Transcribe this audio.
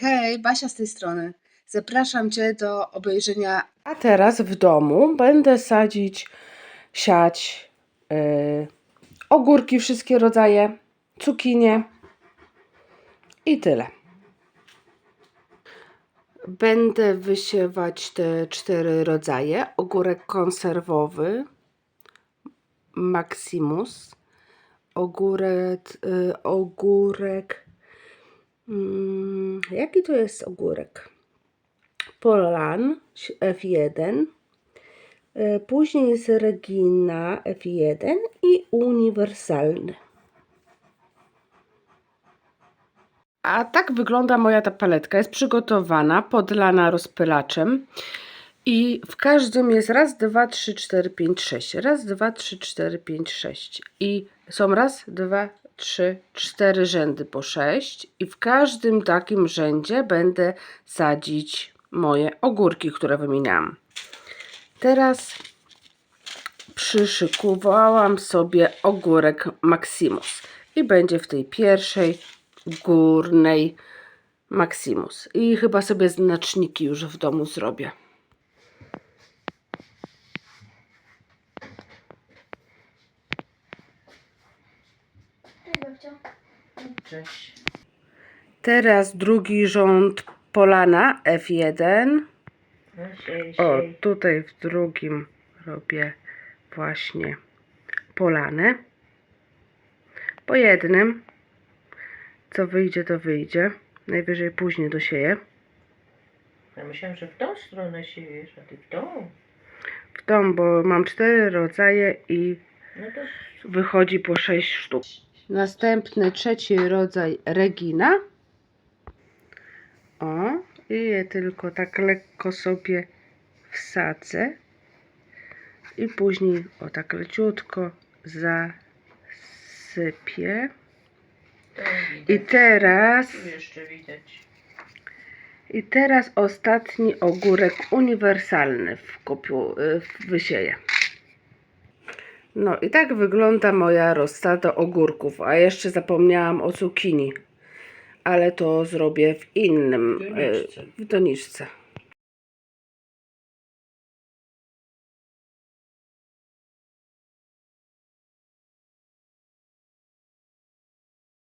Hej, Basia z tej strony. Zapraszam Cię do obejrzenia. A teraz w domu będę sadzić, siać yy, ogórki, wszystkie rodzaje, cukinie i tyle. Będę wysiewać te cztery rodzaje. Ogórek konserwowy, Maximus, ogórek, y, ogórek, mm, jaki to jest ogórek? Polan F1, y, później jest Regina F1 i uniwersalny. A tak wygląda moja ta paletka. Jest przygotowana, podlana rozpylaczem. I w każdym jest raz, dwa, trzy, cztery, pięć, sześć. Raz, dwa, trzy, cztery, pięć, sześć. I są raz, dwa, trzy, cztery rzędy po sześć. I w każdym takim rzędzie będę sadzić moje ogórki, które wymieniałam. Teraz przyszykowałam sobie ogórek Maximus. I będzie w tej pierwszej górnej Maximus. I chyba sobie znaczniki już w domu zrobię. Cześć. Teraz drugi rząd Polana F1. No, siej, O, tutaj w drugim robię właśnie polanę. Po jednym. Co wyjdzie, to wyjdzie. Najwyżej później dosieję. Ja myślałam, że w tą stronę siejesz, a ty w tą. W tą, bo mam cztery rodzaje i No to wychodzi po 6 sztuk. Następny, trzeci rodzaj Regina. O, i je tylko tak lekko sobie wsadzę. I później o tak leciutko zasypię. I teraz, Tu jeszcze widać. i teraz ostatni ogórek uniwersalny w kopiu, w wysieję. No i tak wygląda moja rozsada ogórków. A jeszcze zapomniałam o cukinii. Ale to zrobię w innym, W y, doniczce. w doniczce.